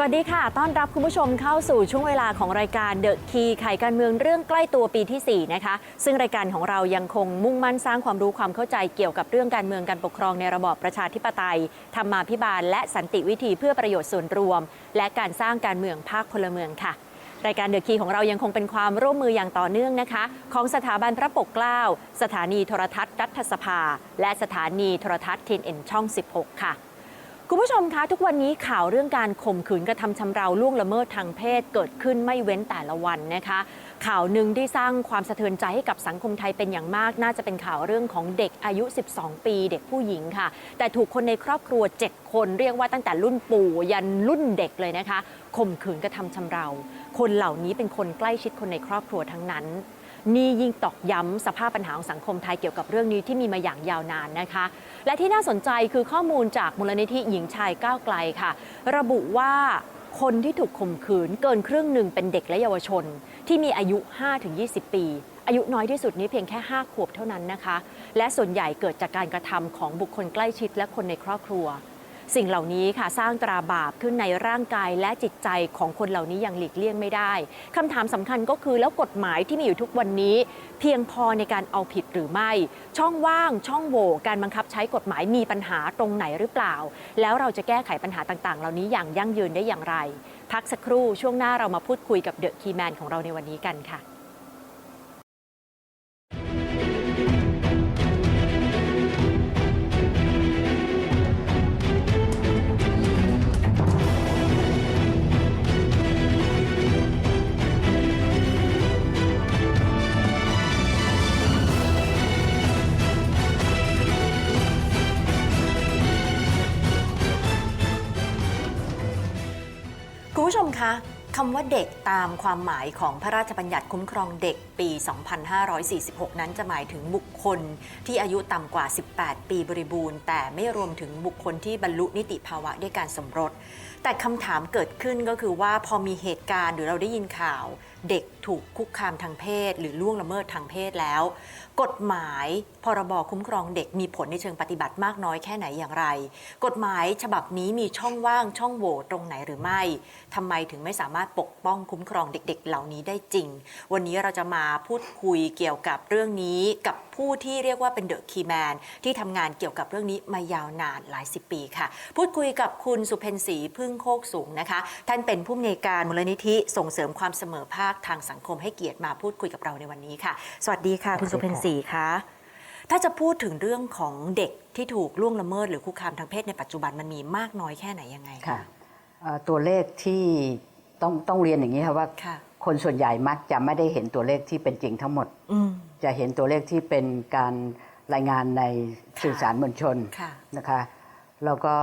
สวัสดีค่ะ ต้อนรับคุณผู้ชมเข้าสู่ช่วงเวลาของรายการเดอะคีไขการเมืองเรื่องใกล้ตัวปีที่ 4 นะคะ ซึ่งรายการของเรายังคงมุ่งมั่นสร้างความรู้ความเข้าใจเกี่ยวกับเรื่องการเมืองการปกครองในระบอบประชาธิปไตย ธรรมาภิบาล และสันติวิธีเพื่อประโยชน์ส่วนรวม และการสร้างการเมืองภาคพลเมืองค่ะรายการเดอะคีของเรายังคงเป็นความร่วมมืออย่างต่อเนื่องนะคะ ของสถาบันพระปกเกล้า สถานีโทรทัศน์รัฐสภา และสถานีโทรทัศน์ทีนเอ็นช่อง 16 ค่ะ คุณผู้ชมคะทุกวันนี้ข่าวเรื่องการข่มขืนกระทำชำเราล่วงละเมิดทางเพศเกิดขึ้นไม่เว้นแต่ละวันนะคะ ข่าวหนึ่งที่สร้างความสะเทือนใจให้กับสังคมไทยเป็นอย่างมาก น่าจะเป็นข่าวเรื่องของเด็กอายุ 12 ปี เด็กผู้หญิงค่ะ แต่ถูกคนในครอบครัว 7 คนเรียกว่าตั้งแต่รุ่นปู่ยันรุ่นเด็กเลยนะคะข่มขืนกระทำชำเรา คนเหล่านี้เป็นคนใกล้ชิดคนในครอบครัวทั้งนั้นนี่ยิ่งตอกย้ำสภาพปัญหาของสังคมไทยเกี่ยวกับเรื่องนี้ที่มีมาอย่างยาวนานนะคะ และที่น่าสนใจคือข้อมูลจากมูลนิธิหญิงชายก้าวไกลค่ะ ระบุว่าคนที่ถูกข่มขืนเกินครึ่งหนึ่งเป็นเด็กและเยาวชน ที่มีอายุ 5-20 ปี อายุน้อยที่สุดนี้เพียงแค่ 5 ขวบเท่านั้นนะคะ และส่วนใหญ่เกิดจากการกระทำของบุคคลใกล้ชิดและคนในครอบครัว สิ่งเหล่านี้ค่ะสร้างตราบาปขึ้นในร่างกายและจิตใจของคนเหล่านี้อย่างหลีกเลี่ยงไม่ได้คำถามสำคัญก็คือแล้วกฎหมายที่มีอยู่ทุกวันนี้ เพียงพอในการเอาผิดหรือไม่ ช่องว่างช่องโหว่การบังคับใช้กฎหมายมีปัญหาตรงไหนหรือเปล่า แล้วเราจะแก้ไขปัญหาต่างๆ เหล่านี้อย่างยั่งยืนได้อย่างไร พักสักครู่ช่วงหน้าเรามาพูดคุยกับเดอะคีแมนของเราในวันนี้กันค่ะ คุณผู้ชมคะคำว่าเด็กตามความหมายของพระราชบัญญัติคุ้มครองเด็กปี 2546 นั้นจะหมายถึงบุคคลที่อายุต่ำกว่า 18 ปีบริบูรณ์ แต่ไม่รวมถึงบุคคลที่บรรลุนิติภาวะด้วยการสมรส แต่คำถามเกิดขึ้นก็คือว่าพอมีเหตุการณ์หรือเราได้ยินข่าว เด็กถูกคุกคามทางเพศ หรือล่วงละเมิดทางเพศแล้ว กฎหมายพรบคุ้มครองเด็กมีผลในเชิงปฏิบัติมากน้อยแค่ไหนอย่างไร กฎหมายฉบับนี้มีช่องว่างช่องโหว่ตรงไหนหรือไม่ทำไมถึงไม่สามารถปกป้องคุ้มครองเด็ก ๆ เหล่านี้ได้จริง วันนี้เราจะมาพูดคุยเกี่ยวกับเรื่องนี้กับ ผู้ที่เรียกว่าเป็นเดอะคีแมนที่ทำงานเกี่ยวกับเรื่องนี้มายาวนานหลายสิบปีค่ะ พูดคุยกับคุณสุเพนศรีพึ่งโคกสูงนะคะ ท่านเป็นผู้อำนวยการมูลนิธิส่งเสริมความเสมอภาคทางสังคมให้เกียรติมาพูดคุยกับเราในวันนี้ค่ะ สวัสดีค่ะ คุณสุเพนศรีคะถ้าจะพูดถึงเรื่องของเด็กที่ถูกล่วงละเมิดหรือคุกคามทางเพศในปัจจุบันมันมีมากน้อยแค่ไหนยังไงค่ะเอ่อตัวเลขที่ต้องต้องเรียนอย่างนี้ค่ะว่าค่ะ คนส่วนใหญ่มักจะไม่ได้เห็นตัวเลขที่เป็นจริงทั้งหมดอืมจะเห็นตัวเลขที่เป็นการรายงานในค่ะสื่อสารมวลชนค่ะนะคะแล้วก็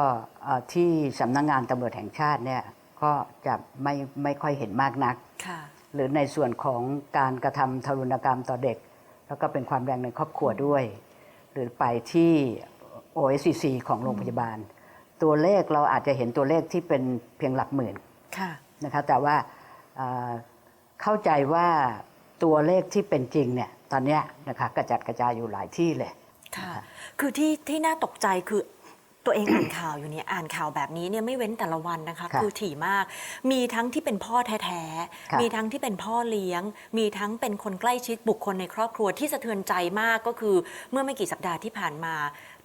เอ่อที่สำนักงานตำรวจแห่งชาติเนี่ยก็จะไม่ไม่ค่อยเห็นมากนักค่ะหรือในส่วนของการกระทำทารุณกรรมต่อเด็ก แล้วก็เป็นความแรงในครอบครัวด้วย หรือไปที่ OSCC ของโรงพยาบาล ตัวเลขเราอาจจะเห็นตัวเลขที่เป็นเพียงหลักหมื่นค่ะนะคะแต่ว่า เอ่อเข้าใจว่าตัวเลขที่เป็นจริงเนี่ยตอนเนี้ยนะคะกระจัดกระจายอยู่หลายที่เลยค่ะ คือที่ที่น่าตกใจคือตัวเองอ่านข่าวอยู่เนี่ยอ่านข่าวแบบนี้เนี่ยไม่เว้นแต่ละวันนะคะค่ะคือถี่มาก มีทั้งที่เป็นพ่อแท้ค่ะๆมีทั้งที่เป็นพ่อเลี้ยง มีทั้งเป็นคนใกล้ชิดบุคคลในครอบครัวที่สะเทือนใจมากก็คือ เมื่อไม่กี่สัปดาห์ที่ผ่านมา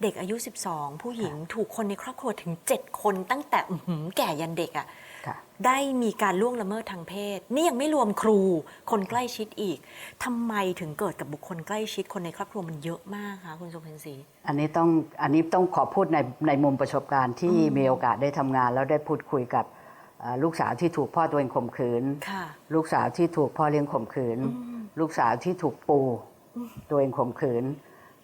เด็กอายุ 12 ผู้หญิงถูกคนในครอบครัวถึง 7 คนตั้งแต่อื้อหือแก่ยันเด็กอะ่ะค่ะ ได้มีการล่วงละเมิดทางเพศ นี่ยังไม่รวมครูคนใกล้ชิดอีกทำไมถึงเกิดกับบุคคลใกล้ชิดคนในครอบครัวมันเยอะมากคะคุณสุเพนศรีอันนี้ต้องอันนี้ต้องขอพูดในในมุมประสบการณ์ที่อืมมีโอกาสได้ทำงาน แล้วได้พูดคุยกับเอ่อลูกสาวที่ถูกพ่อตัวเองข่มขืนค่ะลูกสาวที่ถูกพ่อเลี้ยงข่มขืนอืมลูกสาวที่ถูกปู่ตัวเองข่มขืน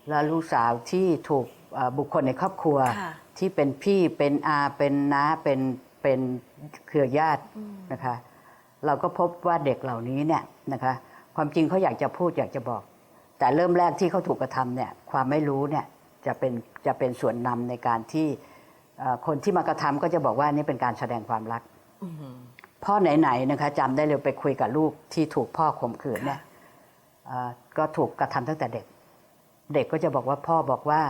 และลูกสาวที่ถูกเอ่อบุคคลในครอบครัวค่ะที่เป็นพี่เป็นอาเป็นน้าเป็น เป็นเครือญาติอืมนะคะ เราก็พบว่าเด็กเหล่านี้เนี่ยนะคะ ความจริงเขาอยากจะพูดอยากจะบอก แต่เริ่มแรกที่เขาถูกกระทำเนี่ยความไม่รู้เนี่ยจะเป็นจะเป็นส่วนนำในการที่เอ่อคนที่มากระทำก็จะบอกว่านี่เป็นการแสดงความรักอืมพ่อไหนๆนะคะจำได้เลยไปคุยกับลูกที่ถูกพ่อข่มขืนเนี่ยค่ะเอ่อก็ถูกกระทำตั้งแต่เด็ก เด็กก็จะบอกว่าพ่อบอกว่า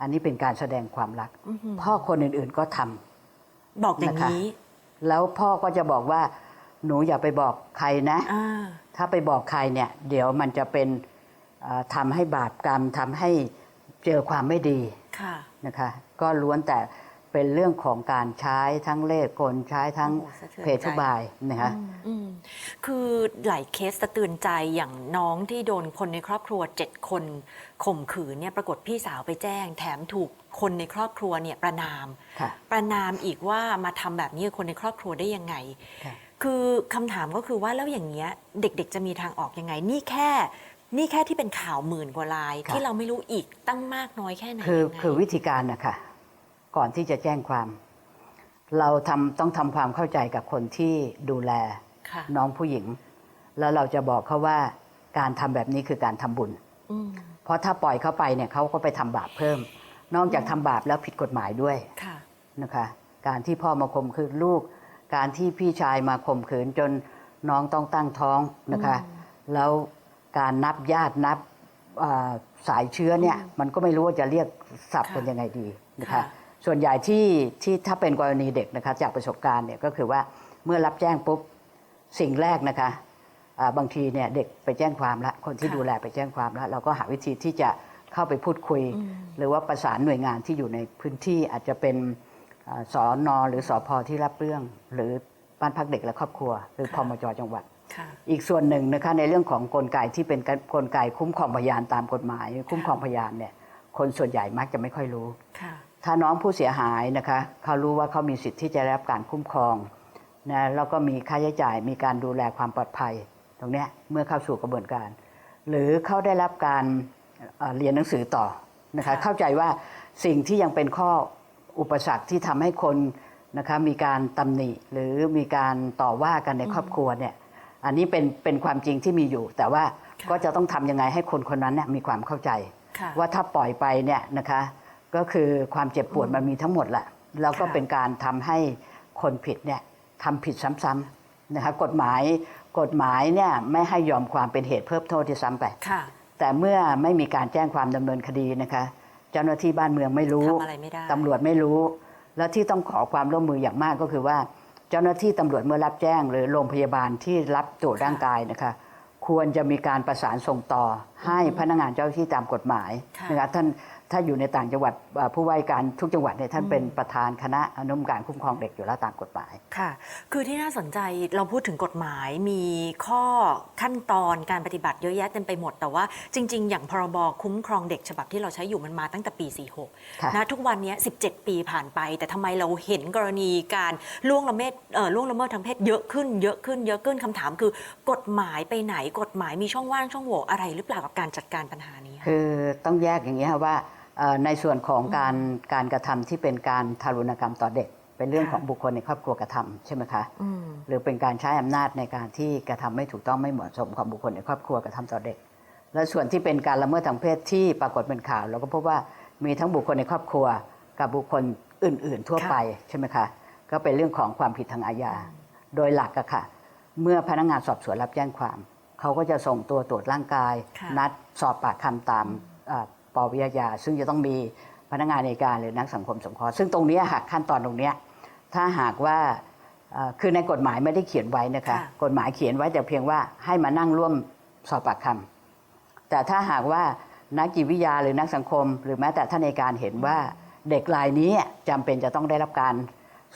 อันนี้เป็นการแสดงความรักอื้อหือพ่อคนอื่นๆก็ทำ บอกอย่างนะคะนี้ แล้วพ่อก็จะบอกว่า หนูอย่าไปบอกใครนะอ่าถ้าไปบอกใครเนี่ย เดี๋ยวมันจะเป็นเอ่อทำให้บาปกรรมทำให้เจอความไม่ดีค่ะนะคะ ก็ล้วนแต่เป็นเรื่องของการใช้ทั้งเล่ห์กลใช้ทั้งโอ้สะเทือนใจเพศทุบายนะคะอืมคือหลายเคสสะเตือนใจอย่างน้องที่โดนคนในครอบครัวเจ็ดคนข่มขืนเนี่ยปรากฏพี่สาวไปแจ้ง แถมถูก คนในครอบครัวเนี่ยประนามค่ะประนามอีกว่ามาทำแบบนี้กับคนในครอบครัวได้ยังไงค่ะคือคำถามก็คือว่าแล้วอย่างเงี้ยเด็กๆจะมีทางออกยังไง นี่แค่นี่แค่ที่เป็นข่าวหมื่นกว่าลายค่ะที่เราไม่รู้อีกตั้งมากน้อยแค่ไหนคือยังไงคือวิธีการนะคะก่อนที่จะแจ้งความ เราทำต้องทำความเข้าใจกับคนที่ดูแลค่ะน้องผู้หญิง แล้วเราจะบอกเขาว่าการทำแบบนี้คือการทำบุญอืมเพราะถ้าปล่อยเขาไปเนี่ยเขาก็ไปทำบาปเพิ่ม นอกจากทำบาปแล้วผิดกฎหมายด้วยค่ะนะคะ การที่พ่อมาข่มขืนลูก การที่พี่ชายมาข่มขืนจนน้องต้องตั้งท้องนะคะ แล้วการนับญาตินับอ่าสายเชื้อเนี่ยมันก็ไม่รู้ว่าจะเรียกศัพท์ค่ะกันยังไงดีนะคะค่ะส่วนใหญ่ที่ที่ถ้าเป็นกรณีเด็กนะคะจากประสบการณ์เนี่ยก็คือว่าเมื่อรับแจ้งปุ๊บสิ่งแรกนะคะอ่าบางทีเนี่ยเด็กไปแจ้งความแล้วคนที่ค่ะดูแลไปแจ้งความแล้วเราก็หาวิธีที่จะ เข้าไปพูดคุยอืมหรือว่าประสานหน่วยงานที่อยู่ในพื้นที่อาจจะเป็นอ่าสอนอหรือสอพอที่รับเรื่อง หรือบ้านพักเด็กและครอบครัว หรือพมจจังหวัดค่ะอีกส่วนหนึ่งนะคะในเรื่องของกลไกที่เป็นกลไกคุ้มครองพยานตามกฎหมาย คุ้มครองพยานเนี่ยคนส่วนใหญ่มักจะไม่ค่อยรู้ค่ะถ้าน้องผู้เสียหายนะคะเขารู้ว่าเขามีสิทธิ์ที่จะได้รับการคุ้มครองนะแล้วก็มีค่าใช้จ่ายมีการดูแลความปลอดภัย ตรงเนี้ยเมื่อเข้าสู่กระบวนการ หรือเขาได้รับการ เอ่อเรียนหนังสือต่อนะคะค่ะเข้าใจว่าสิ่งที่ยังเป็นข้ออุปสรรคที่ทำให้คนนะคะมีการตำหนิหรือมีการต่อว่ากันในครอบครัวเนี่ยอันนี้เป็นเป็นความจริงที่มีอยู่ แต่ว่าค่ะก็จะต้องทำยังไงให้คนคนนั้นเนี่ยมีความเข้าใจค่ะว่าถ้าปล่อยไปเนี่ยนะคะก็คือความเจ็บปวดมันมีทั้งหมดแหละแล้วก็ค่ะเป็นการทำให้คนผิดเนี่ยทำผิดซ้ำๆนะคะกฎหมายกฎหมายเนี่ยไม่ให้ยอมความเป็นเหตุเพิ่มโทษที่ซ้ำไปค่ะ แต่เมื่อไม่มีการแจ้งความดำเนินคดีนะคะ เจ้าหน้าที่บ้านเมืองไม่รู้ทำอะไรไม่ได้ ตำรวจไม่รู้ แล้วที่ต้องขอความร่วมมืออย่างมากก็คือว่า เจ้าหน้าที่ตำรวจเมื่อรับแจ้ง หรือโรงพยาบาลที่รับตรวจค่ะร่างกายนะคะ ควรจะมีการประสานส่งต่อให้พนักงานเจ้าหน้าที่ตามกฎหมายค่ะ นะคะท่าน ถ้าอยู่ในต่างจังหวัดเอ่อผู้ว่าการทุกจังหวัดเนี่ยท่านเป็นประธานคณะอนุกรรมการคุ้มครองเด็กอยู่แล้วตามกฎหมายค่ะ คือที่น่าสนใจเราพูดถึงกฎหมายมีข้อขั้นตอนการปฏิบัติเยอะแยะเต็มไปหมดแต่ว่าจริง ๆ อย่างพรบคุ้มครองเด็กฉบับที่เราใช้อยู่มันมาตั้งแต่ปีค่ะ46นะทุกวันนี้ 17 ปีผ่านไป แต่ทำไมเราเห็นกรณีการล่วงละเมิดเอ่อล่วงละเมิดทางเพศเยอะขึ้นเยอะขึ้นเยอะขึ้นคำถามคือ กฎหมายไปไหนกฎหมายมีช่องว่างช่องโหว่อะไรหรือเปล่ากับการจัดการปัญหานี้คะคือต้องแยกอย่างนี้ค่ะว่าเอ่อ ในส่วนของการการกระทำที่เป็นการทารุณกรรมต่อเด็ก เป็นเรื่องค่ะของบุคคลในครอบครัวกระทำใช่ไหมคะอืมหรือเป็นการใช้อำนาจในการที่กระทำไม่ถูกต้องไม่เหมาะสมของบุคคลในครอบครัวกระทำต่อเด็ก และส่วนที่เป็นการละเมิดทางเพศที่ปรากฏเป็นข่าว เราก็พบว่ามีทั้งบุคคลในครอบครัว กับบุคคลอื่น ๆ ทั่วค่ะไปใช่ไหมคะก็เป็นเรื่องของความผิดทางอาญาโดยหลักอะค่ะ เมื่อพนักงานสอบสวนรับแจ้งความ เขาก็จะส่งตัวตรวจร่างกายค่ะนัดสอบปากคำตามเอ่อ ปวิทยา ซึ่งจะต้องมีพนักงานในการหรือนักสังคมสงเคราะห์ซึ่งตรงเนี้ยค่ะขั้นตอนตรงเนี้ยถ้าหากว่าเอ่อคือในกฎหมายไม่ได้เขียนไว้นะคะค่ะกฎหมายเขียนไว้แต่เพียงว่าให้มานั่งร่วมสอบปากคำแต่ถ้าหากว่านักจิตวิทยาหรือนักสังคม หรือแม้แต่ท่านในการเห็นว่าเด็กรายนี้จำเป็นจะต้องได้รับการ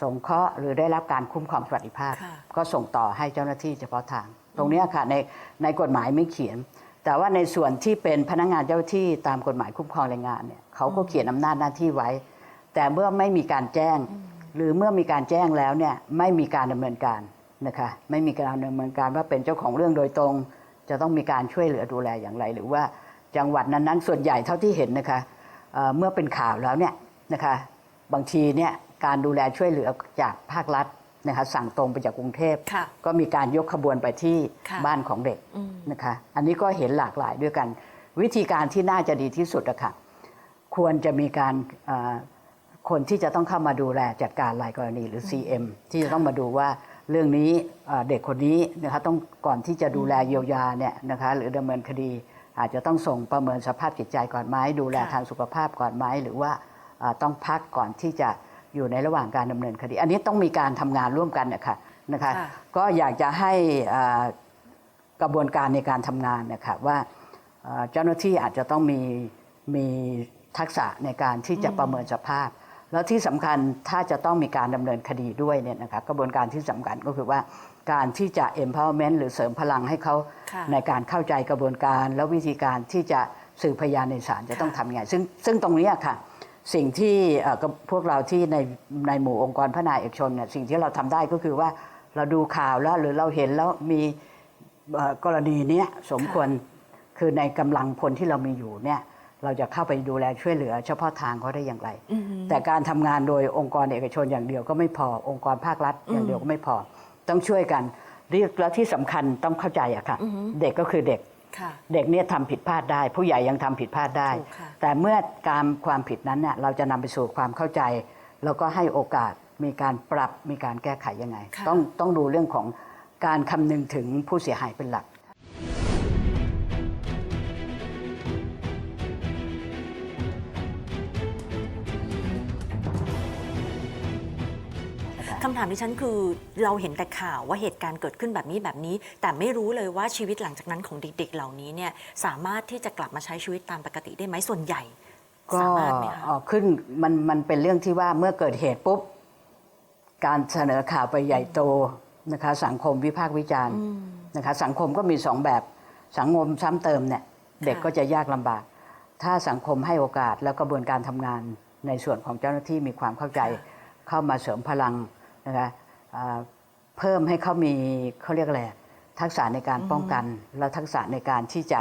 สงเคราะห์หรือได้รับการคุ้มครองสวัสดิภาพค่ะก็ส่งต่อให้เจ้าหน้าที่เฉพาะทาง ตรงเนี้ยค่ะในในกฎหมายไม่เขียน แต่ว่าในส่วนที่เป็นพนักงานเจ้าที่ตามกฎหมายคุ้มครองแรงงานเนี่ยเขาก็เขียนอำนาจหน้าที่ไว้ แต่เมื่อไม่มีการแจ้ง หรือเมื่อมีการแจ้งแล้วเนี่ยไม่มีการดำเนินการนะคะไม่มีการดำเนินการว่าเป็นเจ้าของเรื่องโดยตรง จะต้องมีการช่วยเหลือดูแลอย่างไร หรือว่าจังหวัดนั้นๆ ส่วนใหญ่เท่าที่เห็นนะคะเเมื่อเป็นข่าวแล้วเนี่ยนะคะบางทีเนี่ยการดูแลช่วยเหลือจากภาครัฐ นะคะสั่งตรงไปจากกรุงเทพ ค่ะก็มีการยกขบวนไปที่ค่ะบ้านของเด็กอืม นะคะ อันนี้ก็เห็นหลากหลายด้วยกัน วิธีการที่น่าจะดีที่สุดอะค่ะควรจะมีการเอ่อคนที่จะต้องเข้ามาดูแลจัดการรายกรณีหรือ CM ที่จะต้องมาดูว่าเรื่องนี้เอ่อเด็กคนนี้นะคะต้องก่อนที่จะดูแลเยียวยาเนี่ยนะคะหรือดำเนินคดี อาจจะต้องส่งประเมินสภาพจิตใจก่อนไหมดูแลค่ะ ทางสุขภาพก่อนไหมหรือว่าเอ่อต้องพักก่อนที่จะ อยู่ในระหว่างการดำเนินคดี อันนี้ต้องมีการทำงานร่วมกันนะคะนะคะค่ะก็อยากจะให้อ่ากระบวนการในการทำงานนะคะว่าอ่าเจ้าหน้าที่อาจจะต้องมีมีทักษะในการที่จะประเมินสภาพ แล้วที่สำคัญถ้าจะต้องมีการดำเนินคดีด้วยเนี่ยนะคะกระบวนการที่สำคัญก็คือว่าการที่จะ empowerment หรือเสริมพลังให้เขาค่ะในการเข้าใจกระบวนการ แล้ววิธีการที่จะสืบพยานในศาลจะต้องทำยังไงซึ่งซึ่งตรงเนี้ยค่ะ สิ่งที่เอ่อกับพวกเราที่ในในหมู่องค์กรพระนายเอกชนเนี่ยสิ่งที่เราทำได้ก็คือว่าเราดูข่าวแล้วหรือเราเห็นแล้วมีเอ่อกรณีเนี้ยสมควรคือในกำลังพลที่เรามีอยู่เนี่ยเราจะเข้าไปดูแลช่วยเหลือ เฉพาะทางเขาได้อย่างไรอือฮึแต่การทำงานโดยองค์กรเอกชนอย่างเดียวก็ไม่พอองค์กรภาครัฐอย่างเดียวก็ไม่พอ ต้องช่วยกันเรียกแล้วที่สำคัญต้องเข้าใจอะค่ะอือฮึเด็กก็คือเด็กค่ะ เด็กเนี่ยทำผิดพลาดได้ ผู้ใหญ่ยังทำผิดพลาดได้ถูกค่ะแต่เมื่อการความผิดนั้นเนี่ยเราจะนำไปสู่ความเข้าใจ แล้วก็ให้โอกาสมีการปรับมีการแก้ไขยังไงค่ะต้องต้องดูเรื่องของการคำนึงถึงผู้เสียหายเป็นหลัก ถามที่ฉันคือเราเห็นแต่ข่าวว่าเหตุการณ์เกิดขึ้นแบบนี้แบบนี้ แต่ไม่รู้เลยว่าชีวิตหลังจากนั้นของเด็ก ๆ เหล่านี้เนี่ยสามารถที่จะกลับมาใช้ชีวิตตามปกติได้ไหมส่วนใหญ่ก็สามารถไหมคะเอ่อขึ้นมันมันเป็นเรื่องที่ว่าเมื่อเกิดเหตุปุ๊บ การเสนอข่าวไปใหญ่โตนะคะ สังคมวิพากษ์วิจารณ์นะคะ สังคมก็มีสองแบบ สังคมซ้ำเติมเนี่ย เด็กก็จะยากลำบาก ถ้าสังคมให้โอกาสแล้วกระบวนการทำงานในส่วนของเจ้าหน้าที่มีความเข้าใจค่ะเข้ามาเสริมพลัง นะคะอ่าเพิ่มให้เขามีเขาเรียกอะไรทักษะในการป้องกัน และทักษะในการที่จะ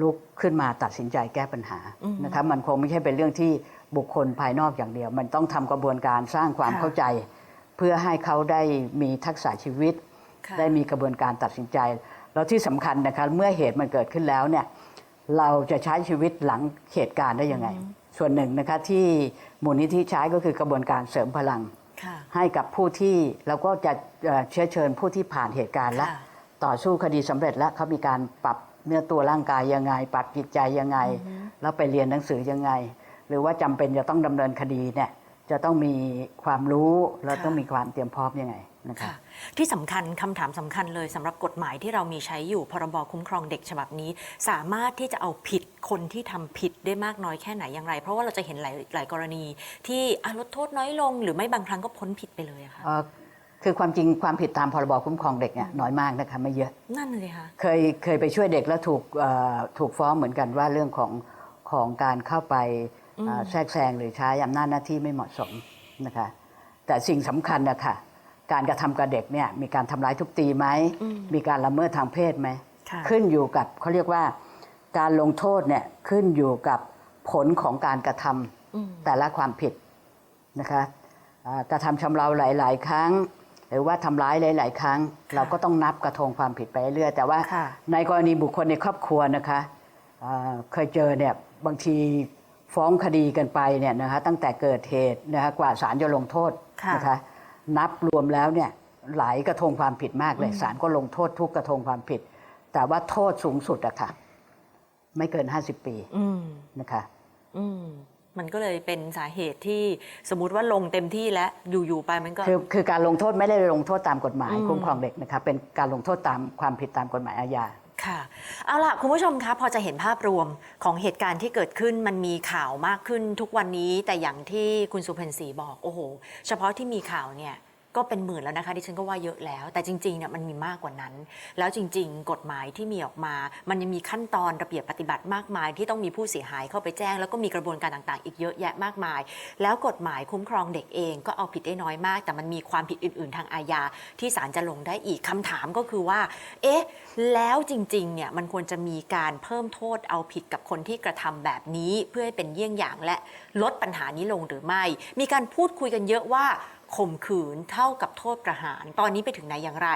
ลุกขึ้นมาตัดสินใจแก้ปัญหานะคะมันคงไม่ใช่เป็นเรื่องที่บุคคลภายนอกอย่างเดียว มันต้องทำกระบวนการสร้างความค่ะเข้าใจ เพื่อให้เขาได้มีทักษะชีวิตค่ะได้มีกระบวนการตัดสินใจ แล้วที่สำคัญนะคะเมื่อเหตุมันเกิดขึ้นแล้วเนี่ยเราจะใช้ชีวิตหลังเหตุการณ์ได้ยังไง ส่วนหนึ่งนะคะที่มูลนิธิใช้ก็คือกระบวนการเสริมพลังค่ะ ให้กับผู้ที่เราก็จะเอ่อเชื้อเชิญผู้ที่ผ่านเหตุการณ์แล้วค่ะต่อสู้คดีสำเร็จแล้วเขามีการปรับเนื้อตัวร่างกายยังไง ปรับจิตใจยังไง แล้วไปเรียนหนังสือยังไง หรือว่าจำเป็นจะต้องดำเนินคดีเนี่ยจะต้องมีความรู้แล้วค่ะต้องมีความเตรียมพร้อมยังไงนะคะค่ะ ที่สำคัญคำถามสำคัญเลยสำหรับกฎหมายที่เรามีใช้อยู่พรบคุ้มครองเด็กฉบับนี้ สามารถที่จะเอาผิดคนที่ทำผิดได้มากน้อยแค่ไหนอย่างไร เพราะว่าเราจะเห็นหลายหลายกรณี ที่อะลดโทษน้อยลง หรือไม่บางครั้งก็พ้นผิดไปเลยอะค่ะเอ่อคือความจริงความผิดตามพรบคุ้มครองเด็กเนี่ยน้อยมากนะคะไม่เยอะนั่นเลยค่ะเคยเคยไปช่วยเด็กแล้วถูกเอ่อถูกฟ้องเหมือนกันว่าเรื่องของของการเข้าไปเอ่อแทรกแซงหรือใช้อำนาจหน้าที่ไม่เหมาะสมนะคะแต่สิ่งสำคัญนะคะ การกระทำกับเด็กเนี่ยมีการทำร้ายทุบตีไหมอืมมีการละเมิดทางเพศไหมค่ะขึ้นอยู่กับเขาเรียกว่า การลงโทษเนี่ยขึ้นอยู่กับผลของการกระทำอืมแต่ละความผิดนะคะอ่ากระทำชำเราหลาย ๆ ครั้ง หรือว่าทำร้ายหลาย ๆ ครั้ง เราก็ต้องนับกระทงความผิดไปเรื่อยๆแต่ว่าค่ะในกรณีบุคคลในครอบครัวนะคะอ่าเคยเจอเนี่ยบางทีฟ้องคดีกันไปเนี่ยนะคะตั้งแต่เกิดเหตุนะคะกว่าศาลจะลงโทษค่ะนะคะ นับรวมแล้วเนี่ยหลายกระทงความผิดมากเลยศาลก็ลงโทษทุกกระทงความผิด แต่ว่าโทษสูงสุดอะค่ะไม่เกิน50ปีอืมนะคะอืมมันก็เลยเป็นสาเหตุที่สมมติว่าลงเต็มที่แล้วอยู่ๆไปมันก็คือคือการลงโทษไม่ได้ลงโทษตามกฎหมายอืมคุ้มครองเด็กนะคะเป็นการลงโทษตามความผิดตามกฎหมายอาญา ค่ะเอาล่ะคุณผู้ชมคะพอจะเห็นภาพรวมของเหตุการณ์ที่เกิดขึ้นมันมีข่าวมากขึ้นทุกวันนี้แต่อย่างที่คุณสุเพนศรีบอกโอ้โห เฉพาะที่มีข่าวเนี่ย ก็เป็นหมื่นแล้วนะคะดิฉันก็ว่าเยอะแล้ว แต่จริงๆเนี่ยมันมีมากกว่านั้น แล้วจริง ๆ กฎหมายที่มีออกมา มันยังมีขั้นตอนระเบียบปฏิบัติมากมาย ที่ต้องมีผู้เสียหายเข้าไปแจ้ง แล้วก็มีกระบวนการต่างๆ อีกเยอะแยะมากมาย แล้วกฎหมายคุ้มครองเด็กเองก็เอาผิดได้น้อยมาก แต่มันมีความผิดอื่น ๆ ทางอาญาที่ศาลจะลงได้อีกคำถามก็คือว่า เอ๊ะ แล้วจริงๆเนี่ยมันควรจะมีการเพิ่มโทษเอาผิดกับคนที่กระทำแบบนี้เพื่อให้เป็นเยี่ยงอย่างและลดปัญหานี้ลงหรือไม่ มีการพูดคุยกันเยอะว่า ข่มขืนเท่ากับโทษประหาร ตอนนี้ไปถึงไหนอย่างไร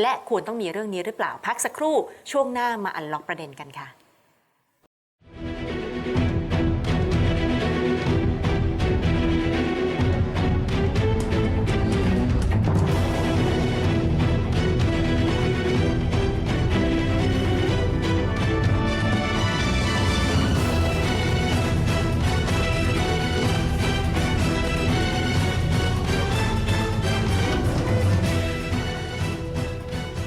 และควรต้องมีเรื่องนี้หรือเปล่าพักสักครู่ช่วงหน้ามาอันล็อกประเด็นกันค่ะ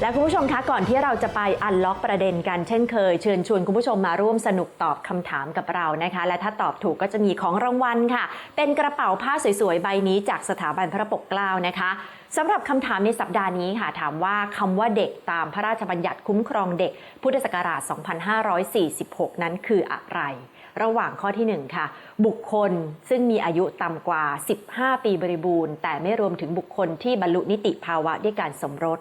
และคุณผู้ชมคะก่อนที่เราจะไปอันล็อกประเด็นกันเช่นเคย เชิญชวนคุณผู้ชมมาร่วมสนุกตอบคำถามกับเรานะคะ และถ้าตอบถูกก็จะมีของรางวัลค่ะ เป็นกระเป๋าผ้าสวยๆ ใบนี้จากสถาบันพระปกเกล้านะคะสำหรับคำถามในสัปดาห์นี้ค่ะ ถามว่าคำว่าเด็กตามพระราชบัญญัติคุ้มครองเด็ก พุทธศักราช 2546 นั้นคืออะไร ระหว่างข้อทีหนึ่1 ค่ะ บุคคลซึ่งมีอายุต่ำกว่า 15 ปีบริบูรณ์ แต่ไม่รวมถึงบุคคลที่บรรลุนิติภาวะด้วยการสมรส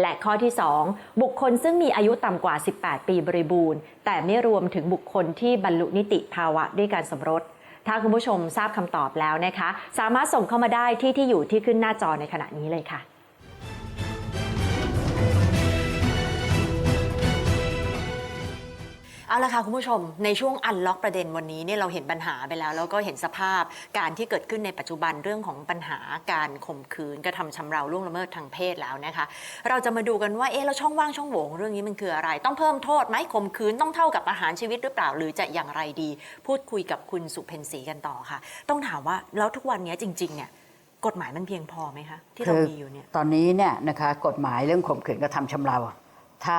และข้อที่ 2 บุคคลซึ่งมีอายุต่ำกว่า 18 ปีบริบูรณ์ แต่ไม่รวมถึงบุคคลที่บรรลุนิติภาวะด้วยการสมรส ถ้าคุณผู้ชมทราบคำตอบแล้วนะคะ สามารถส่งเข้ามาได้ที่ที่อยู่ที่ขึ้นหน้าจอในขณะนี้เลยค่ะ เอาละค่ะคุณผู้ชมในช่วงอันล็อกประเด็นวันนี้เนี่ยเราเห็นปัญหาไปแล้ว แล้วก็เห็นสภาพการที่เกิดขึ้นในปัจจุบันเรื่องของปัญหาการข่มขืนกระทำชำเราล่วงละเมิดทางเพศแล้วนะคะ เราจะมาดูกันว่าเอ๊ะแล้วช่องว่างช่องโหว่เรื่องนี้มันคืออะไร ต้องเพิ่มโทษไหมข่มขืนต้องเท่ากับประหารชีวิตหรือเปล่า หรือจะอย่างไรดี พูดคุยกับคุณสุเพนศรีกันต่อค่ะ ต้องถามว่าแล้วทุกวันนี้จริงๆเนี่ยกฎหมายมันเพียงพอไหมคะที่เรามีอยู่เนี่ยตอนนี้เนี่ยนะคะกฎหมายเรื่องข่มขืนกระทำชำเรา ถ้า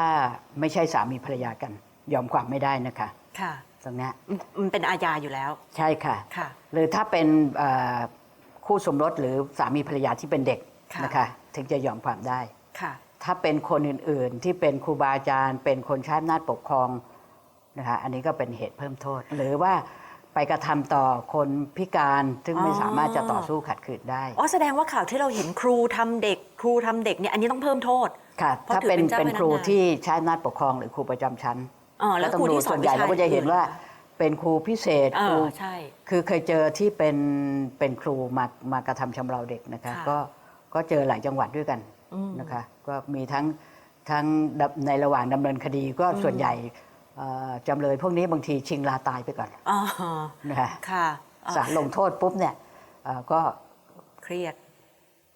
ไม่ใช่สามีภรรยากัน ยอมความไม่ได้นะคะค่ะ ตรงเนี้ยมันมันเป็นอาญาอยู่แล้ว ใช่ค่ะ ค่ะ หรือถ้าเป็นเอ่อคู่สมรสหรือสามีภรรยาที่เป็นเด็กค่ะ นะคะถึงจะยอมความได้ ค่ะ ถ้าเป็นคนอื่นๆ ที่เป็นครูบาอาจารย์ เป็นคนใช้อำนาจปกครองนะคะอันนี้ก็เป็นเหตุเพิ่มโทษ หรือว่าไปกระทำต่อคนพิการซึ่งไม่อ๋อ สามารถจะต่อสู้ขัดขืนได้ อ๋อแสดงว่าข่าวที่เราเห็นครูทำเด็ก ครูทำเด็กเนี่ยอันนี้ต้องเพิ่มโทษ ค่ะ เพราะถ้าถือเป็นเป็นเจ้าเป็นพนักครูงานที่ใช้อำนาจปกครองหรือครูประจำชั้น อ๋อแล้วก็ต้อครูงดูที่สอส่นวนใหญ่วิชเราก็จะเห็นว่าเป็นครูพิเศษเอครูอใช่ คือเคยเจอที่เป็นเป็นครูมามากระทำชำเราเด็กนะคะค่ะก็ก็เจอหลายจังหวัดด้วยกันอืมนะคะ ก็มีทั้งทั้งดำในระหว่างดำเนินคดีก็ส่วนใหญ่เอ่อจำเลยพวกนี้บางทีชิงลาตายไปก่อนอ๋อนะคะค่ะอ๋อศาลลงโทษปุ๊บเนี่ยเอ่อก็เครียด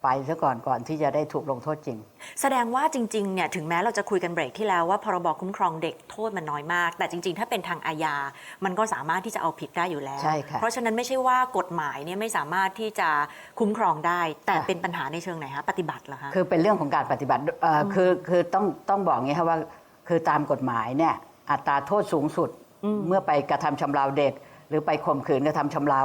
ไปซะก่อนก่อนที่จะได้ถูกลงโทษจริง แสดงว่าจริงๆเนี่ยถึงแม้เราจะคุยกันเบรกที่แล้วว่าพรบคุ้มครองเด็กโทษมันน้อยมาก แต่จริง ๆ ถ้าเป็นทางอาญา มันก็สามารถที่จะเอาผิดได้อยู่แล้ว ใช่ค่ะเพราะฉะนั้นไม่ใช่ว่ากฎหมายเนี่ยไม่สามารถที่จะคุ้มครองได้ แต่ค่ะเป็นปัญหาในเชิงไหนคะปฏิบัติเหรอคะคือเป็นเรื่องของการปฏิบัติเอ่ออคือคือต้องต้องบอกอย่างนี้ครับว่า คือตามกฎหมายเนี่ยอัตราโทษสูงสุดอืมเมื่อไปกระทำชำเราเด็ก หรือไปข่มขืนกระทำชำเรา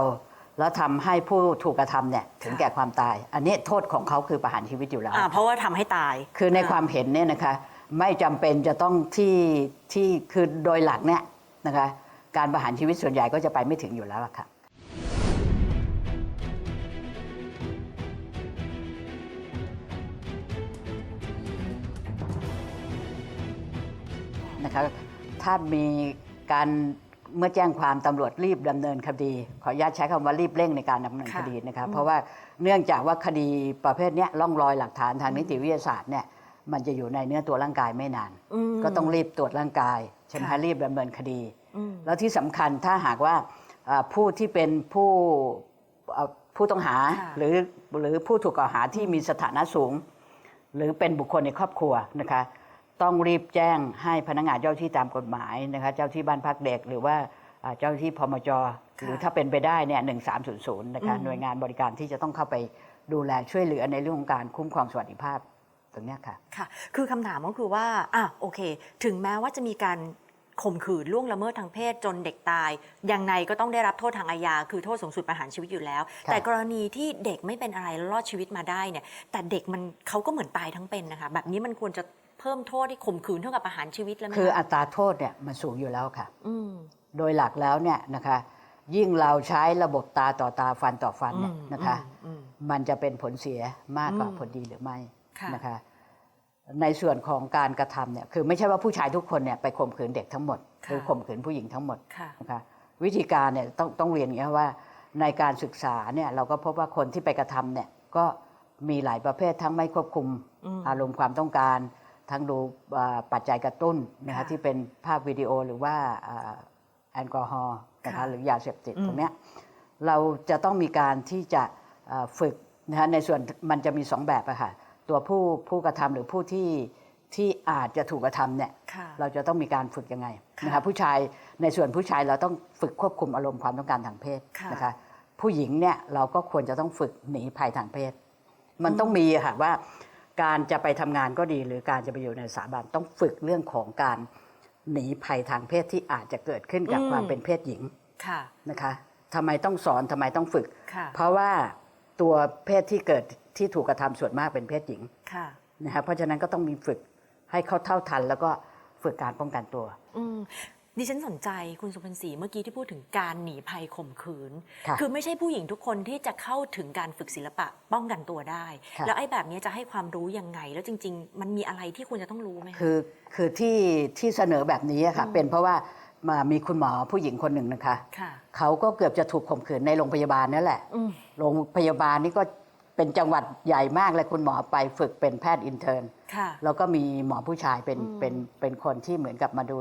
แล้วทำให้ผู้ถูกกระทำเนี่ยถึงแก่ความตาย อันนี้โทษของเขาคือประหารชีวิตอยู่แล้ว อ่าเพราะว่าทำให้ตายคือในความเห็นเนี่ยนะคะไม่จำเป็นจะต้องที่ที่คือโดยหลักเนี่ยนะคะการประหารชีวิตส่วนใหญ่ก็จะไปไม่ถึงอยู่แล้วล่ะค่ะ นะคะถ้ามีการ เมื่อแจ้งความตำรวจรีบดำเนินคดี ขออนุญาตใช้คำว่ารีบเร่งในการดำเนินค่ะคดีนะคะอืมเพราะว่าเนื่องจากว่าคดีประเภทเนี้ยร่องรอยหลักฐานทางนิติวิทยาศาสตร์เนี่ยมันจะอยู่ในเนื้อตัวร่างกายไม่นานอืมก็ต้องรีบตรวจร่างกายใช่ไหมค่ะคะรีบดำเนินคดีอืมแล้วที่สำคัญถ้าหากว่าเอ่อผู้ที่เป็นผู้เอ่อผู้ต้องหาค่ะหรือหรือผู้ถูกกล่าวหาที่มีสถานะสูง หรือเป็นบุคคลในครอบครัวนะคะ ต้องรีบแจ้งให้พนักงานเจ้าที่ตามกฎหมายนะคะเจ้าที่บ้านพักเด็กหรือว่าอ่าเจ้าที่พมจหรือถ้าเป็นไปได้เนี่ยหนึ่งสามศูนย์ศูนย์นะคะอืมหน่วยงานบริการที่จะต้องเข้าไปดูแลช่วยเหลือในเรื่องของการคุ้มครองสวัสดิภาพตรงเนี้ยค่ะ ค่ะ คือคำถามก็คือว่า อะ โอเค ถึงแม้ว่าจะมีการข่มขืนล่วงละเมิดทางเพศจนเด็กตาย ยังไงก็ต้องได้รับโทษทางอาญา คือโทษสูงสุดประหารชีวิตอยู่แล้วครับแต่กรณีที่เด็กไม่เป็นอะไรแล้วรอดชีวิตมาได้เนี่ย แต่เด็กมันเขาก็เหมือนตายทั้งเป็นนะคะ แบบนี้มันควรจะ เพิ่มโทษที่ข่มขืนเท่ากับประหารชีวิตแล้วไหมะคืออัตราโทษเนี่ยมันสูงอยู่แล้วค่ะ อืม โดยหลักแล้วเนี่ยนะคะ ยิ่งเราใช้ระบบตาต่อตาฟันต่อฟันเนี่ยอืมนะคะ อืม มันจะเป็นผลเสียมากกว่าอืมผลดีหรือไม่ค่ะ นะคะ ในส่วนของการกระทำเนี่ยคือไม่ใช่ว่าผู้ชายทุกคนเนี่ยไปข่มขืนเด็กทั้งหมดค่ะหรือข่มขืนผู้หญิงทั้งหมด ค่ะ นะคะวิธีการเนี่ยต้องต้องเรียนอย่างนี้ครับว่าในการศึกษาเนี่ยเราก็พบว่าคนที่ไปกระทำเนี่ยก็มีหลายประเภททั้งไม่ควบคุมอืม อารมณ์ความต้องการ ทั้งดูอ่าปัจจัยกระตุ้นนะค่ะคะที่เป็นภาพวิดีโอหรือว่าอ่าแอลกอฮอล์นะคะค่ะหรือยาเสพติดอืมตรงเนี้ยเราจะต้องมีการที่จะอ่าฝึกนะคะในส่วนมันจะมีสองแบบอะค่ะตัวผู้ผู้กระทำหรือผู้ที่ที่อาจจะถูกกระทำเนี่ยค่ะเราจะต้องมีการฝึกยังไงค่ะนะคะผู้ชายในส่วนผู้ชายเราต้องฝึกควบคุมอารมณ์ความต้องการทางเพศค่ะนะคะผู้หญิงเนี่ยเราก็ควรจะต้องฝึกหนีภัยทางเพศ มันต้องมีอะค่ะว่า การจะไปทำงานก็ดี หรือการจะไปอยู่ในสถาบันต้องฝึกเรื่องของการหนีภัยทางเพศที่อาจจะเกิดขึ้นกับอืม ความเป็นเพศหญิงค่ะ นะคะทำไมต้องสอนทำไมต้องฝึก ค่ะ เพราะว่าตัวเพศที่เกิดที่ถูกกระทำส่วนมากเป็นเพศหญิงค่ะ นะคะเพราะฉะนั้นก็ต้องมีฝึกให้เขาเท่าทัน แล้วก็ฝึกการป้องกันตัว อืม ดิฉันสนใจคุณสุพรรณศรีเมื่อกี้ที่พูดถึงการหนีภัยข่มขืน ค่ะอไม่ใช่ผู้หญิงทุกคนที่จะเข้าถึงการฝึกศิลปะป้องกันตัวได้ ค่ะ แล้วไอ้แบบนี้จะให้ความรู้ยังไง แล้วจริง ๆ มันมีอะไรที่ควรจะต้องรู้ไหมคะ คือคือที่ที่เสนอแบบนี้อะค่ะเป็นเพราะว่ามามีคุณหมอผู้หญิงคนหนึ่งนะคะ ค่ะ เขาก็เกือบจะถูกข่มขืนในโรงพยาบาลนั่นแหละ อืมโรงพยาบาลนี่ก็เป็นจังหวัดใหญ่มากเลยคุณหมอไปฝึกเป็นแพทย์อินเทอร์นค่ะ แล้วก็มีหมอผู้ชายเป็นอืม เป็นเป็นคนที่เหมือนกับมาดู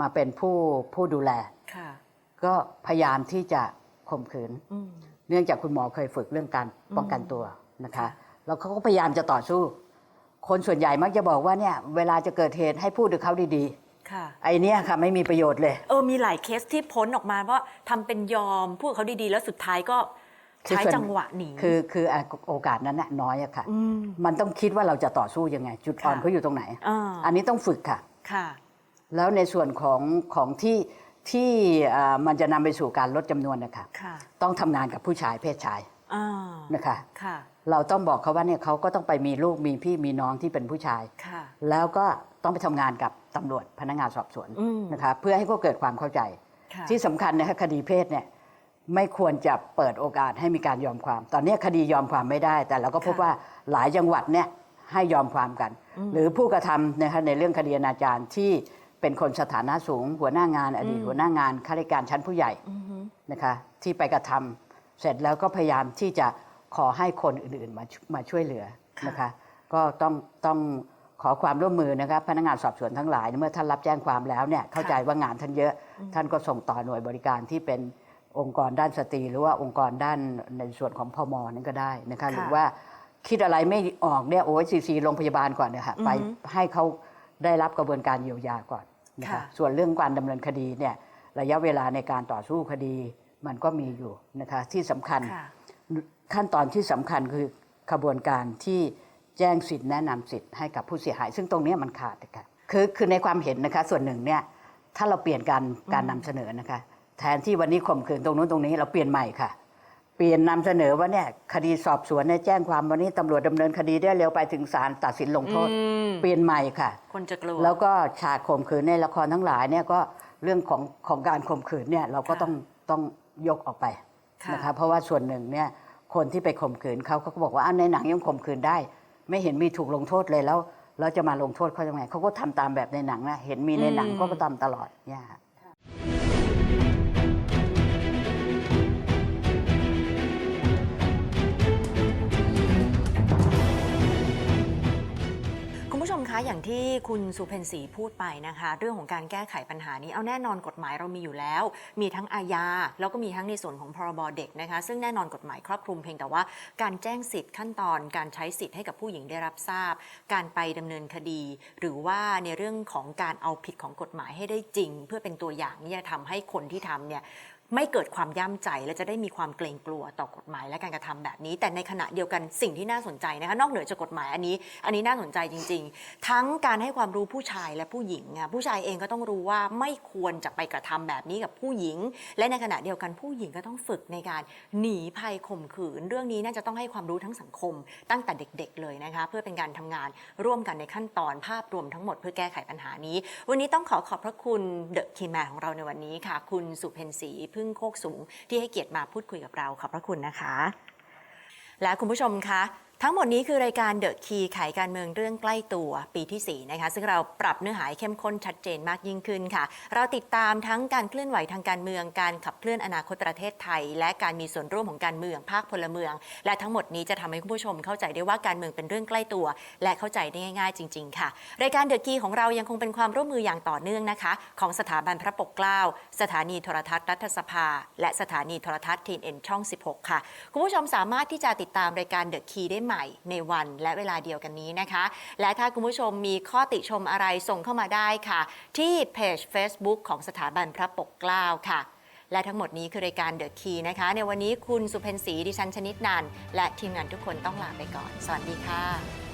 มาเป็นผู้ผู้ดูแลค่ะก็พยายามที่จะข่มขืนอืมเนื่องจากคุณหมอเคยฝึกเรื่องการป้องกันตัวนะคะ แล้วเขาก็พยายามจะต่อสู้ คนส่วนใหญ่มักจะบอกว่าเนี่ยเวลาจะเกิดเหตุให้พูดกับเขาดีค่ะๆไอเนี้ยค่ะไม่มีประโยชน์เลย เออ มีหลายเคสที่พ้นออกมาว่าทำเป็นยอมพูดกับเขาดีๆ แล้วสุดท้ายก็คือใช้ส่วนจังหวะหนีคือคืออะโอกาสนั้นน่ะน้อยอะค่ะอืมมันต้องคิดว่าเราจะต่อสู้ยังไง จุดอ่อนค่ะเขาอยู่ตรงไหนอ่าอันนี้ต้องฝึกค่ะ ค่ะ แล้วในส่วนของของที่ที่อ่ามันจะนำไปสู่การลดจำนวนนะคะค่ะต้องทำงานกับผู้ชายเพศชายอ่านะคะค่ะเราต้องบอกเขาว่าเนี่ยเขาก็ต้องไปมีลูกมีพี่มีน้องที่เป็นผู้ชายค่ะแล้วก็ต้องไปทำงานกับตำรวจพนักงานสอบสวนอืมนะคะเพื่อให้เขาเกิดความเข้าใจค่ะที่สำคัญนะคะคดีเพศเนี่ยไม่ควรจะเปิดโอกาสให้มีการยอมความ ตอนนี้คดียอมความไม่ได้ แต่เราก็พบค่ะว่าหลายจังหวัดเนี่ยให้ยอมความกันอืมหรือผู้กระทำนะคะในเรื่องคดีอนาจารที่ เป็นคนสถานะสูง หัวหน้างานอดีตอืมหัวหน้างานข้าราชการชั้นผู้ใหญ่อือฮึนะคะที่ไปกระทำเสร็จแล้วก็พยายามที่จะขอให้คนอื่นๆมามาช่วยเหลือค่ะนะคะก็ต้องต้องขอความร่วมมือนะครับพนักงานสอบสวนทั้งหลายเมื่อท่านรับแจ้งความแล้วเนี่ยเข้าใจว่างานท่านเยอะ ท่านก็ส่งต่อหน่วยบริการที่เป็นองค์กรด้านสตรี หรือว่าองค์กรด้านในส่วนของพมนั่นก็ได้นะคะค่ะหรือว่าคิดอะไรไม่ออกเนี่ยโอ้ยซีซีโรงพยาบาลก่อนเนี่ยค่ะอือฮึไปให้เขา ได้รับกระบวนการเยียวยาก่อนนะคะค่ะส่วนเรื่องการดำเนินคดีเนี่ยระยะเวลาในการต่อสู้คดีมันก็มีอยู่นะคะที่สำคัญค่ะขั้นตอนที่สำคัญคือขบวนการที่แจ้งสิทธิแนะนำสิทธิ์ให้กับผู้เสียหาย ซึ่งตรงเนี้ยมันขาดนะคะคือคือในความเห็นนะคะส่วนหนึ่งเนี่ยถ้าเราเปลี่ยนการการนำเสนอนะคะแทนที่วันนี้ข่มขืนตรงนู้นตรงนี้เราเปลี่ยนใหม่ค่ะ เปลี่ยนนำเสนอว่าเนี่ยคดีสอบสวนเนี่ยแจ้งความวันนี้ตำรวจดำเนินคดีได้เร็วไปถึงศาลตัดสินลงโทษ อืม เปลี่ยนใหม่ค่ะ คนจะกลัว แล้วก็ฉากข่มขืนในละครทั้งหลายเนี่ยก็เรื่องของของการข่มขืนเนี่ยเราก็ค่ะต้องต้องยกออกไปค่ะ นะคะเพราะว่าส่วนหนึ่งเนี่ยคนที่ไปข่มขืนเขาเขาก็บอกว่าอ้าวในหนังยังข่มขืนได้ ไม่เห็นมีถูกลงโทษเลยแล้วเราจะมาลงโทษเขายังไงเขาก็ทำตามแบบในหนังนะเห็นมีในหนังอืมก็ทำตลอดเนี่ยค่ะ คะอย่างที่คุณสุเพนศรีพูดไปนะคะ เรื่องของการแก้ไขปัญหานี้เอาแน่นอนกฎหมายเรามีอยู่แล้ว มีทั้งอาญาแล้วก็มีทั้งในส่วนของพรบเด็กนะคะ ซึ่งแน่นอนกฎหมายครอบคลุมเพียงแต่ว่าการแจ้งสิทธิ์ขั้นตอนการใช้สิทธิ์ให้กับผู้หญิงได้รับทราบ การไปดำเนินคดี หรือว่าในเรื่องของการเอาผิดของกฎหมายให้ได้จริง เพื่อเป็นตัวอย่างนี่จะทำให้คนที่ทำเนี่ย ไม่เกิดความย่ำใจและจะได้มีความเกรงกลัวต่อกฎหมายและการกระทำแบบนี้ แต่ในขณะเดียวกันสิ่งที่น่าสนใจนะคะนอกเหนือจากกฎหมายอันนี้ อันนี้น่าสนใจจริง ๆ ทั้งการให้ความรู้ผู้ชายและผู้หญิงอะผู้ชายเองก็ต้องรู้ว่าไม่ควรจะไปกระทำแบบนี้กับผู้หญิง และในขณะเดียวกันผู้หญิงก็ต้องฝึกในการหนีภัยข่มขืน เรื่องนี้น่าจะต้องให้ความรู้ทั้งสังคม ตั้งแต่เด็ก ๆ เลยนะคะเพื่อเป็นการทำงานร่วมกันในขั้นตอนภาพรวมทั้งหมดเพื่อแก้ไขปัญหานี้ วันนี้ต้องขอขอบพระคุณเดอะคีแมนของเราในวันนี้ค่ะ คุณสุเพนศรีพึ่งโคกสูงที่ให้เกียรติมาพูดคุยกับเราขอบพระคุณนะคะ และคุณผู้ชมคะ ทั้งหมดนี้คือรายการเดอะคีไขการเมืองเรื่องใกล้ตัวปีที่ 4 นะคะ ซึ่งเราปรับเนื้อหาเข้มข้นชัดเจนมากยิ่งขึ้นค่ะ เราติดตามทั้งการเคลื่อนไหวทางการเมือง การขับเคลื่อนอนาคตประเทศไทย และการมีส่วนร่วมของการเมืองภาคพลเมือง และทั้งหมดนี้จะทำให้คุณผู้ชมเข้าใจได้ว่าการเมืองเป็นเรื่องใกล้ตัว และเข้าใจได้ง่าย ๆ จริง ๆ ค่ะ รายการเดอะคีของเรายังคงเป็นความร่วมมืออย่างต่อเนื่องนะคะ ของสถาบันพระปกเกล้าสถานีโทรทัศน์รัฐสภา และสถานีโทรทัศน์ทีนเอ็นช่อง 16 ค่ะคุณผู้ชมสามารถที่จะติดตามรายการเดอะคีได้ใหม่ในวันและเวลาเดียวกันนี้นะคะ และถ้าคุณผู้ชมมีข้อติชมอะไรส่งเข้ามาได้ค่ะ ที่เพจ Facebook ของสถาบันพระปกเกล้าค่ะ และทั้งหมดนี้คือรายการเดอะคีนะคะ ในวันนี้คุณสุเพนศรีดิฉันชนิดนันและทีมงานทุกคนต้องลาไปก่อน สวัสดีค่ะ